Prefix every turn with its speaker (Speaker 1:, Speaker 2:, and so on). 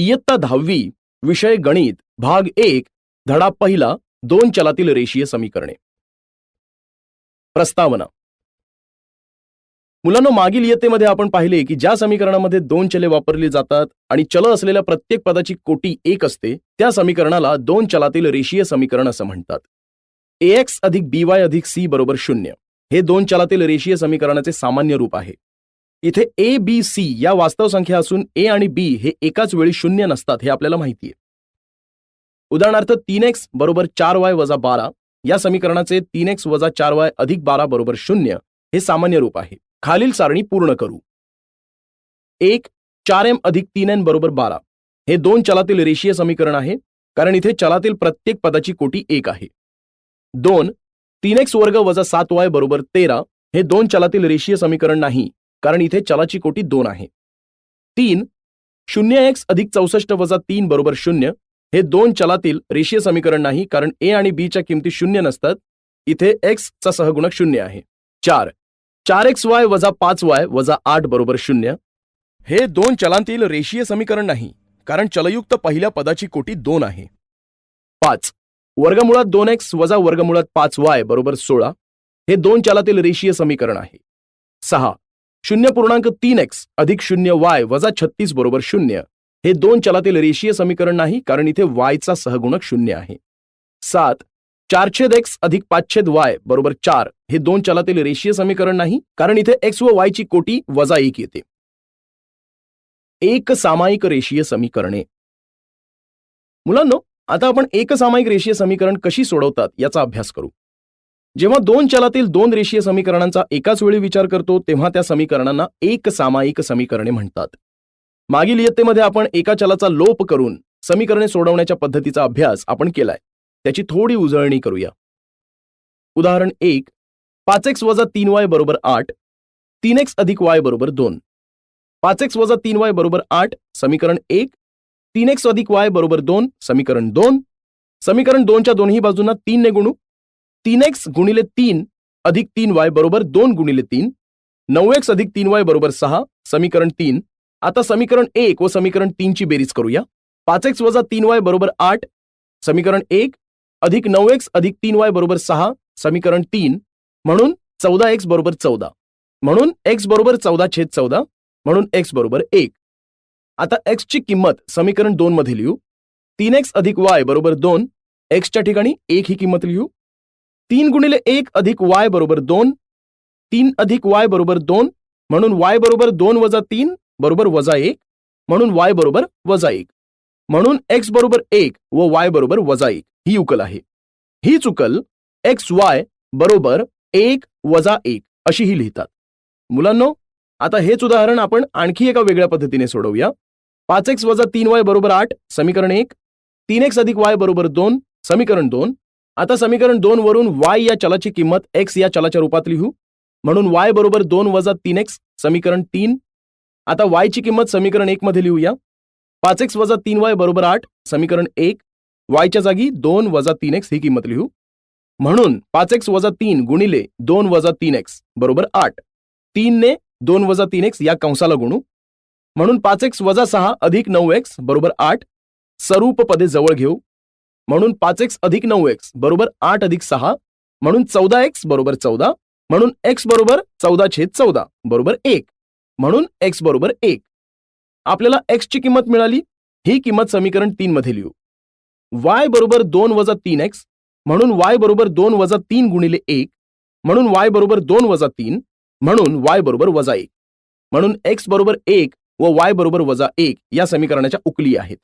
Speaker 1: इयत्ता दहावी विषय गणित भाग एक धडा पहिला दोन चलातील रेषीय समीकरणे. प्रस्तावना. मुलांना मागील इयत्तेमध्ये आपण पाहिले की ज्या समीकरणामध्ये दोन चले वापरली जातात आणि चल असलेल्या प्रत्येक पदाची कोटी एक असते त्या समीकरणाला दोन चलातील रेषीय समीकरण असं म्हणतात. ए एक्स अधिक बी वाय अधिक सी बरोबर शून्य. हे दोन चलातील रेषीय समीकरणाचे सामान्य रूप आहे. इथे ए बी सी या वास्तव संख्या असून ए आणि बी हे एकाच वेळी शून्य नसतात हे आपल्याला माहिती आहे. उदाहरणार्थ तीन एक्स बरोबर चार वाय वजा बारा या समीकरणाचे तीन एक्स वजा चार वाय अधिक बारा बरोबर शून्य हे सामान्य रूप आहे. खालील सारणी पूर्ण करू. एक चार एम अधिक तीन एन बरोबर बारा. हे दोन चलातील रेषीय समीकरण आहे कारण इथे चलातील प्रत्येक पदाची कोटी एक आहे. दोन तीन एक्स वर्ग वजा सात वाय बरोबर तेरा हे दोन चलातील रेषीय समीकरण नाही कारण इथे चलाची कोटी दोन आहे. तीन शून्य एक्स अधिक चौसष्ट वजा तीन बरोबर शून्य हे दोन चलातील रेषीय समीकरण नाही कारण ए आणि बी च्या किमती शून्य नसतात. इथे एक्स चा सहगुणक शून्य आहे. चार चार एक्स वाय वजा पाच वाय वजा आठ बरोबर शून्य हे दोन चलांतील रेषीय समीकरण नाही कारण चलयुक्त पहिल्या पदाची कोटी दोन आहे. पाच वर्गमुळात दोन एक्स वजा वर्गमुळात पाच वाय बरोबर सोळा हे दोन चलातील रेषीय समीकरण आहे. सहा शून्य पूर्णांक तीन एक्स अधिक शून्य वाय वजा छत्तीस बरोबर शून्य. हे दोन चलातील रेषीय समीकरण नाही कारण इथे वायचा सहगुणक शून्य आहे. सात चारछेद एक्स अधिक पाचछेद वाय बरोबर चार हे दोन चलातील रेषीय समीकरण नाही कारण इथे एक्स व वाय ची कोटी वजा एक येते. एक सामायिक रेषीय समीकरणे. मुलांनो आता आपण एक सामायिक रेषीय समीकरण कशी सोडवतात याचा अभ्यास करू. जेव्हा दोन चलातील दोन रेषीय समीकरणांचा एकाच वेळी विचार करतो तेव्हा त्या समीकरणांना एक सामायिक समीकरणे म्हणतात. मागील इयत्तेमध्ये आपण एका चलाचा लोप करून समीकरणे सोडवण्याच्या पद्धतीचा अभ्यास आपण केलाय. त्याची थोडी उजळणी करूया. उदाहरण एक पाच एक्स वजा तीन वाय बरोबर आठ तीन एक्स अधिक वाय बरोबर दोन. पाच एक्स वजा तीन वाय बरोबर आठ समीकरण एक तीन एक्स अधिक वाय बरोबर दोन समीकरण दोन. समीकरण दोनच्या दोन्ही बाजूंना तीन ने गुणू तीन एक्स गुणिले तीन अधिक तीन वाय बरोबर दोन गुणिले तीन. नऊ एक्स अधिक तीन वाय बरोबर सहा समीकरण तीन. आता समीकरण एक व समीकरण तीनची बेरीज करूया. पाच एक्स वजा तीन वाय बरोबर आठ समीकरण एक. अधिक नऊ एक्स अधिक तीन वाय बरोबर सहा समीकरण तीन. म्हणून चौदा एक्स बरोबर चौदा. म्हणून एक्स बरोबर चौदा छेद चौदा म्हणून एक्स बरोबर एक. आता एक्सची किंमत समीकरण दोन मध्ये लिहू. तीन एक्स अधिक वाय बरोबर दोन एक्सच्या ठिकाणी एक ही किंमत लिहू. तीन गुणिले एक अधिक वाय बरोबर दोन तीन अधिक वाय बरोबर दोन म्हणून वाय बरोबर दोन वजा तीन बरोबर वजा एक म्हणून वाय बरोबर वजा एक. म्हणून एक्स बरोबर एक व वाय बरोबर वजा एक. ही उकल आहे. हीच उकल एक्स वाय बरोबर एक वजा एक अशी ही लिहितात. मुलांनो आता हेच उदाहरण आपण आणखी एका वेगळ्या पद्धतीने सोडवूया. पाच एक्स वजा तीन वाय बरोबर आठ समीकरण एक. तीन एक्स अधिक वाय बरोबर दोन समीकरण दोन. आता समीकरण दोन वरून वाय या चलाची किंमत एक्स या चलाच्या रूपात लिहू. म्हणून वाय बरोबर दोन वजा तीन एक्स समीकरण तीन. आता वाय ची किंमत समीकरण एक मध्ये लिहूया. पाच एक्स वजा तीन वाय बरोबर आठ समीकरण एक. वायच्या जागी दोन वजा तीन एक्स ही किंमत लिहू. म्हणून पाच एक्स वजा तीन गुणिले दोन वजा तीन एक्स बरोबर आठ. तीनने दोन वजा तीन एक्स या कंसाला गुणू. म्हणून पाच एक्स वजा सहा अधिक नऊ एक्स बरोबर आठ. सरूप पदे जवळ घेऊ. म्हणून पाच एक्स अधिक नऊ एक्स बरोबर आठ अधिक सहा म्हणून चौदा एक्स बरोबर चौदा म्हणून एक्स बरोबर चौदा छेद चौदा बरोबर एक म्हणून एक्स बरोबर एक. आपल्याला एक्स ची किंमत मिळाली ही किंमत समीकरण तीन मध्ये लिहू. वाय बरोबर दोन वजा तीन एक्स म्हणून वाय बरोबर दोन वजा तीन गुणिले एक म्हणून वाय बरोबर दोन वजा तीन म्हणून वाय बरोबर वजा एक म्हणून एक्स बरोबर एक व वाय बरोबर वजा एक या समीकरणाच्या उकली आहेत.